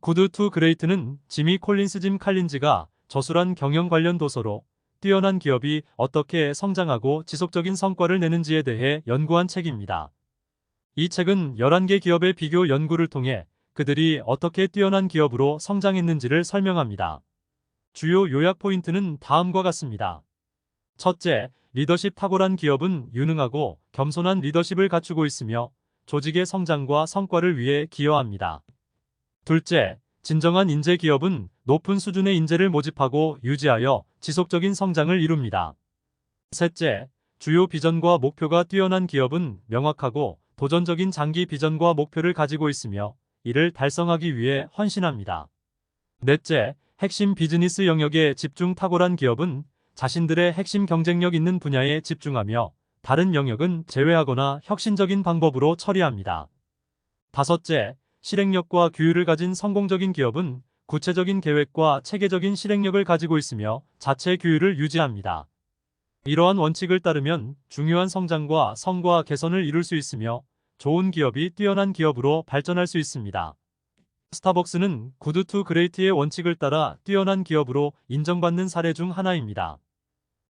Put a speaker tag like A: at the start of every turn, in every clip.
A: 구드 투 그레이트는 지미 콜린스 짐 칼린즈가 저술한 경영 관련 도서로 뛰어난 기업이 어떻게 성장하고 지속적인 성과를 내는지에 대해 연구한 책입니다. 이 책은 11개 기업의 비교 연구를 통해 그들이 어떻게 뛰어난 기업으로 성장했는지를 설명합니다. 주요 요약 포인트는 다음과 같습니다. 첫째, 리더십 탁월한 기업은 유능하고 겸손한 리더십을 갖추고 있으며 조직의 성장과 성과를 위해 기여합니다. 둘째, 진정한 인재 기업은 높은 수준의 인재를 모집하고 유지하여 지속적인 성장을 이룹니다. 셋째, 주요 비전과 목표가 뛰어난 기업은 명확하고 도전적인 장기 비전과 목표를 가지고 있으며 이를 달성하기 위해 헌신합니다. 넷째, 핵심 비즈니스 영역에 집중 탁월한 기업은 자신들의 핵심 경쟁력 있는 분야에 집중하며 다른 영역은 제외하거나 혁신적인 방법으로 처리합니다. 다섯째, 실행력과 규율을 가진 성공적인 기업은 구체적인 계획과 체계적인 실행력을 가지고 있으며 자체 규율을 유지합니다. 이러한 원칙을 따르면 중요한 성장과 성과 개선을 이룰 수 있으며 좋은 기업이 뛰어난 기업으로 발전할 수 있습니다. 스타벅스는 구드 투 그레이트의 원칙을 따라 뛰어난 기업으로 인정받는 사례 중 하나입니다.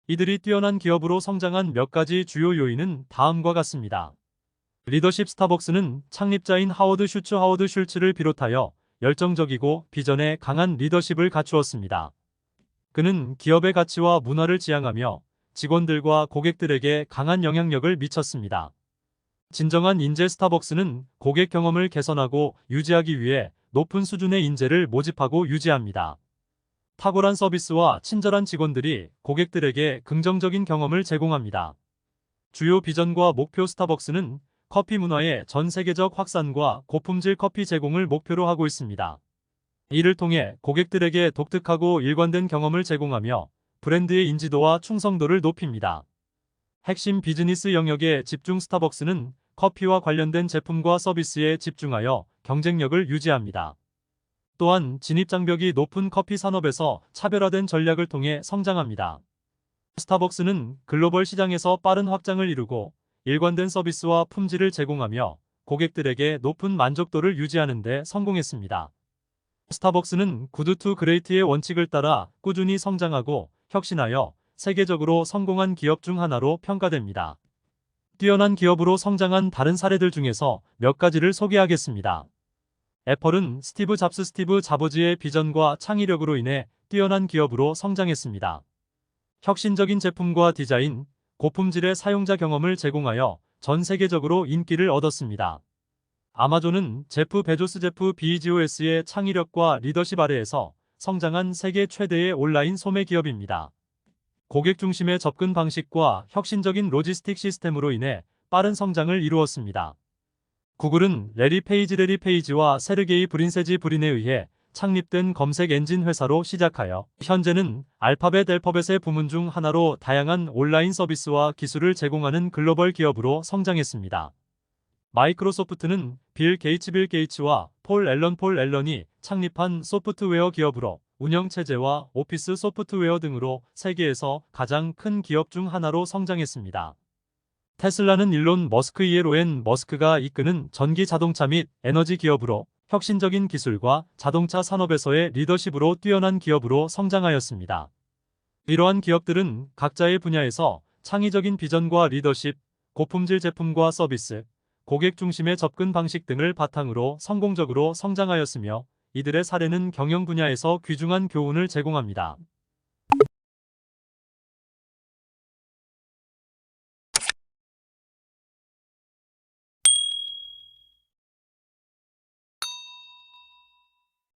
A: 이들이 뛰어난 기업으로 성장한 몇 가지 주요 요인은 다음과 같습니다. 리더십 스타벅스는 창립자인 하워드 슈츠 하워드 슐츠를 비롯하여 열정적이고 비전에 강한 리더십을 갖추었습니다. 그는 기업의 가치와 문화를 지향하며 직원들과 고객들에게 강한 영향력을 미쳤습니다. 진정한 인재 스타벅스는 고객 경험을 개선하고 유지하기 위해 높은 수준의 인재를 모집하고 유지합니다. 탁월한 서비스와 친절한 직원들이 고객들에게 긍정적인 경험을 제공합니다. 주요 비전과 목표 스타벅스는 커피 문화의 전 세계적 확산과 고품질 커피 제공을 목표로 하고 있습니다. 이를 통해 고객들에게 독특하고 일관된 경험을 제공하며 브랜드의 인지도와 충성도를 높입니다. 핵심 비즈니스 영역에 집중 스타벅스는 커피와 관련된 제품과 서비스에 집중하여 경쟁력을 유지합니다. 또한 진입장벽이 높은 커피 산업에서 차별화된 전략을 통해 성장합니다. 스타벅스는 글로벌 시장에서 빠른 확장을 이루고 일관된 서비스와 품질을 제공하며 고객들에게 높은 만족도를 유지하는 데 성공했습니다. 스타벅스는 구드 투 그레이트의 원칙을 따라 꾸준히 성장하고 혁신하여 세계적으로 성공한 기업 중 하나로 평가됩니다. 뛰어난 기업으로 성장한 다른 사례들 중에서 몇 가지를 소개하겠습니다. 애플은 스티브 잡스 스티브 자보즈의 비전과 창의력으로 인해 뛰어난 기업으로 성장했습니다. 혁신적인 제품과 디자인, 고품질의 사용자 경험을 제공하여 전 세계적으로 인기를 얻었습니다. 아마존은 제프 베조스 제프 비지오스의 창의력과 리더십 아래에서 성장한 세계 최대의 온라인 소매 기업입니다. 고객 중심의 접근 방식과 혁신적인 로지스틱 시스템으로 인해 빠른 성장을 이루었습니다. 구글은 레리 페이지 레리 페이지와 세르게이 브린세지 브린에 의해 창립된 검색 엔진 회사로 시작하여 현재는 알파벳 앨퍼벳의 부문 중 하나로 다양한 온라인 서비스와 기술을 제공하는 글로벌 기업으로 성장했습니다. 마이크로소프트는 빌 게이츠 빌 게이츠와 폴 앨런 폴 앨런이 창립한 소프트웨어 기업으로 운영체제와 오피스 소프트웨어 등으로 세계에서 가장 큰 기업 중 하나로 성장했습니다. 테슬라는 일론 머스크 이에로엔 머스크가 이끄는 전기 자동차 및 에너지 기업으로 혁신적인 기술과 자동차 산업에서의 리더십으로 뛰어난 기업으로 성장하였습니다. 이러한 기업들은 각자의 분야에서 창의적인 비전과 리더십, 고품질 제품과 서비스, 고객 중심의 접근 방식 등을 바탕으로 성공적으로 성장하였으며 이들의 사례는 경영 분야에서 귀중한 교훈을 제공합니다.